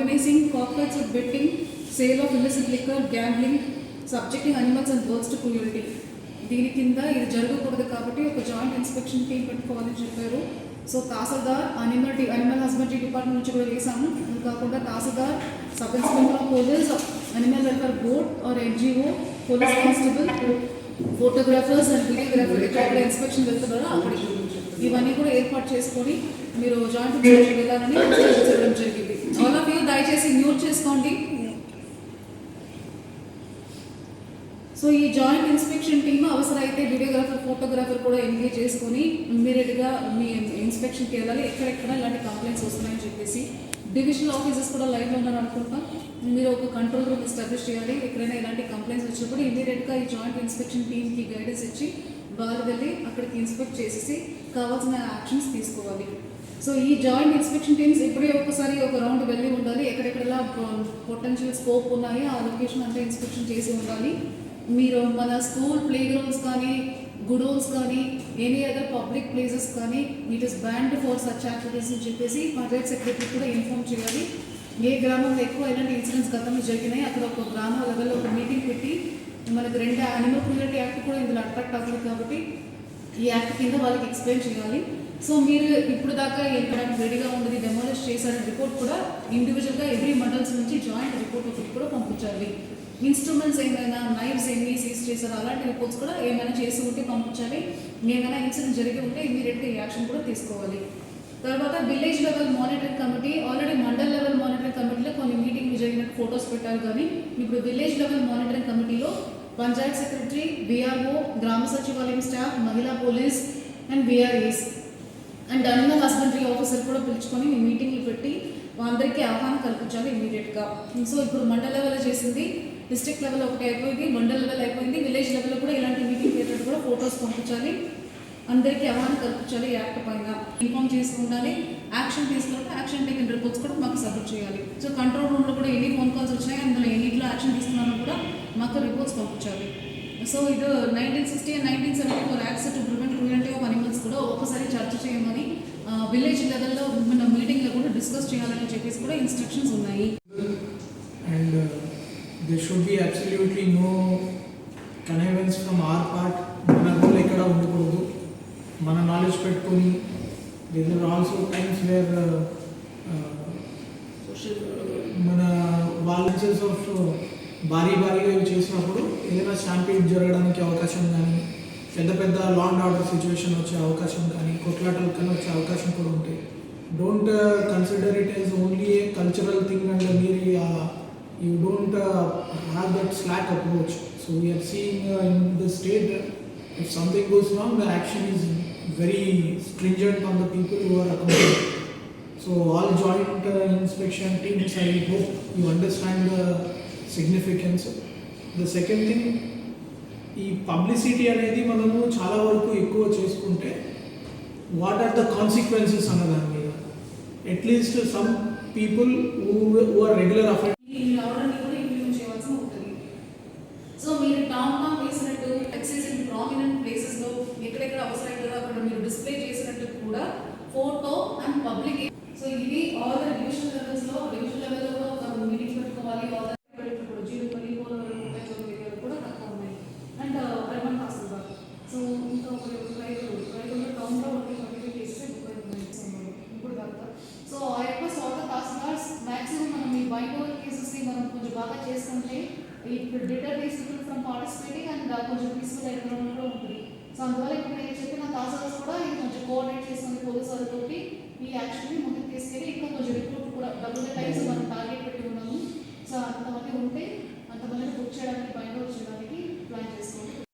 Organising corporates of betting sale of illicit liquor gambling subjecting animals and birds to cruelty దీని కింద ఇది జరగకూడదు కాబట్టి ఒక జాయింట్ ఇన్స్పెక్షన్ టీం పెట్టుకోవాలని చెప్పారు. So tahsildar animal the animal husbandry department నుంచి కూడా వేసాము ఇది కాకుండా tahsildar sub inspector of police animal welfare board or NGO police constable photographers and videographer ఎక్కడ ఇన్స్పెక్షన్ వెళ్తున్నారో అక్కడికి. ఇవన్నీ కూడా ఏర్పాటు చేసుకొని మీరు జాయింట్ ఇన్స్పెక్షన్ వెళ్ళాలని చెప్పడం జరిగింది. ఆల్ ఆఫ్ యూ దయచేసి మ్యూట్ చేసుకోండి. సో ఈ జాయింట్ ఇన్స్పెక్షన్ టీమ్ అవసరమైతే వీడియోగ్రాఫర్ ఫోటోగ్రాఫర్ కూడా ఎంగేజ్ చేసుకొని ఇమ్మీడియట్గా మీ ఇన్స్పెక్షన్కి వెళ్ళాలి. ఎక్కడెక్కడ ఇలాంటి కంప్లైంట్స్ వస్తున్నాయని చెప్పేసి డివిజనల్ ఆఫీసర్స్ కూడా లైవ్లో ఉన్నారు అనుకుంటా. మీరు ఒక కంట్రోల్ రూమ్ ఎస్టాబ్లిష్ చేయాలి. ఎక్కడైనా ఇలాంటి కంప్లైంట్స్ వచ్చినప్పుడు ఇమ్మీడియట్గా ఈ జాయింట్ ఇన్స్పెక్షన్ టీమ్కి గైడెన్స్ ఇచ్చి వాళ్ళు వెళ్ళి అక్కడికి ఇన్స్పెక్ట్ చేసేసి కావాల్సిన యాక్షన్స్ తీసుకోవాలి. సో ఈ జాయింట్ ఇన్స్పెక్షన్ టీమ్స్ ఇప్పుడే ఒకసారి ఒక రౌండ్ వెళ్ళి ఉండాలి. ఎక్కడెక్కడలా పొటెన్షియల్ స్కోప్ ఉన్నాయి ఆ లొకేషన్ అంతా ఇన్స్పెక్షన్ చేసి ఉండాలి. మీరు మన స్కూల్ ప్లే గ్రౌండ్స్ కానీ గుడోన్స్ కానీ ఎనీ అదర్ పబ్లిక్ ప్లేసెస్ కానీ it is banned for such activities అని చెప్పేసి పంచాయత్ సెక్రటరీ కూడా ఇన్ఫార్మ్ చేయాలి. ఏ గ్రామంలో ఎక్కువ ఎలాంటి ఇన్సిడెంట్స్ గతంలో జరిగినాయి అక్కడ ఒక గ్రామ లెవెల్లో ఒక మీటింగ్ పెట్టి మనకి రెండు యానిమల్ క్రూయల్టీ యాక్ట్ కూడా ఇందులో అట్రాక్ట్ అవుతుంది కాబట్టి ఈ యాక్ట్ కింద వాళ్ళకి ఎక్స్ప్లెయిన్ చేయాలి. సో మీరు ఇప్పుడు దాకా ఎక్కడ రెడీగా ఉండేది డెమోలిష్ చేశారని రిపోర్ట్ కూడా ఇండివిజువల్గా ఎవ్రీ మండల్స్ నుంచి జాయింట్ రిపోర్ట్ ఒకటి కూడా పంపించాలి. ఇన్స్ట్రుమెంట్స్ ఏమైనా నైఫ్స్ ఎన్ని సీజ్ చేశారు అలాంటి రిపోర్ట్స్ కూడా ఏమైనా చేసి ఉంటే పంపించాలి. ఏమైనా ఇన్సిడెంట్ జరిగి ఉంటే ఇమీడియట్గా యాక్షన్ కూడా తీసుకోవాలి. తర్వాత village level monitoring committee already mandal level monitoring committee photos పెట్టారు కానీ ఇప్పుడు విలేజ్ లెవెల్ మానిటరింగ్ కమిటీలో పంచాయత్ సెక్రటరీ బీఆర్ఓ గ్రామ సచివాలయం స్టాఫ్ మహిళా police and BRS and animal husbandry officer కూడా పిలుచుకొని మీ మీటింగ్లు పెట్టి అందరికీ ఆహ్వానం కల్పించాలి ఇమీడియట్గా. సో ఇప్పుడు మండల లెవెల్ చేసింది డిస్ట్రిక్ట్ లెవెల్ ఒకటి అయిపోయింది మండల్ లెవెల్ అయిపోయింది విలేజ్ లెవెల్లో కూడా ఇలాంటి మీటింగ్ పెట్టినట్టు కూడా ఫొటోస్ పంపించాలి. అందరికీ ఆహ్వానం కల్పించాలి యాక్ట్ పైన ఇన్ఫార్మ్ చేసి ఉండాలి. యాక్షన్ తీసుకుంటే యాక్షన్ టేకిన రిపోర్ట్స్ కూడా మాకు సబ్మిట్ చేయాలి. సో కంట్రోల్ రూమ్లో కూడా ఎన్ని ఫోన్ కాల్స్ వచ్చాయి అందులో ఎన్నిట్లో యాక్షన్ తీసుకున్నామో కూడా మాకు రిపోర్ట్స్ పంపించాలి. సో ఇది nineteen sixty and nineteen seventy four acts to prevent cruelty of animals కూడా ఒకసారి చర్చ చేయమని విలేజ్ లెవెల్లో మన మీటింగ్లో కూడా డిస్కస్ చేయాలని చెప్పేసి కూడా ఇన్స్ట్రక్షన్స్ ఉన్నాయి. And they should be absolutely no no from our part మన ఎక్కడ ఉండకూడదు. మన నాలెడ్జ్ పెట్టుకొని there are also times where మన వాలంటీర్స్ ఆఫ్ భారీ భారీగా ఇవి చేసినప్పుడు ఏదైనా స్టాంపీడ్ జరగడానికి అవకాశం కానీ పెద్ద పెద్ద లా అండ్ ఆర్డర్ సిచ్యువేషన్ వచ్చే అవకాశం కానీ కొట్లాటలు కానీ వచ్చే అవకాశం కూడా ఉంటాయి. Don't consider it as only a cultural thing and మీరు you don't have that slack approach so we're seeing in the state if something goes wrong the action is very stringent on the people who are accountable. So all joint uh, inspection teams, I hope you understand the significance. The second thing, ఈ publicity అనేది మనము చాలా వరకు ఎక్కువ చేసుకుంటే what are the consequences అన్న దాని మీద at least some people who are regular offend ఈ ఆర్డర్ని కూడా ఇంప్లిమెంట్ చేయాల్సి ఉంటుంది సో మీరు టౌన్ టౌన్ వేసినట్టు ఎక్సైజ్ ఇన్ ప్రామినెంట్ ప్లేసెస్లో ఎక్కడెక్కడ అవసరమైందో అక్కడ మీరు డిస్ప్లే చేసినట్టు కూడా ఫోటో అండ్ పబ్లిక్ సో ఇవి ఆల్ ద లో లెవెల్స్లో లెవెల్ లెవెల్లో ఒక మీటింగ్ పెట్టుకోవాలి ఆల్ ద పెట్టుకోవడం జీడిపల్లి పోలవరం కూడా తక్కువ ఉన్నాయి. అండ్ అర్బన్ తహసీల్దార్ సో ఇంకా ఒక రైతు రైతులు టౌన్లో ఒకటి ఇప్పుడు so I all the maximum మనం ఈ బైక్ ఓవర్ మనం కొంచెం బాగా చేసుకుంటే ఇప్పుడు deter these from participating and కొంచెం పీస్ఫుల్ ఎన్విరాన్మెంట్ ఉంటుంది. సో అందువల్ల ఇప్పుడు నేను చెప్పిన తహసీల్దార్స్ కూడా కొంచెం కోఆర్డినేట్ చేసుకుని పోలీసు వాళ్ళతోటి ఈ యాక్చువల్లీ ముందుకు తీసుకెళ్ళి ఇంకా కొంచెం రిక్రూట్ కూడా డబుల్ టైమ్స్ మనం టార్గెట్ పెట్టి ఉన్నాము సో అంతమంది ఉంటే అంతమందిని బుక్ చేయడానికి బయట అవుట్ చేయడానికి ప్లాన్ చేసుకోండి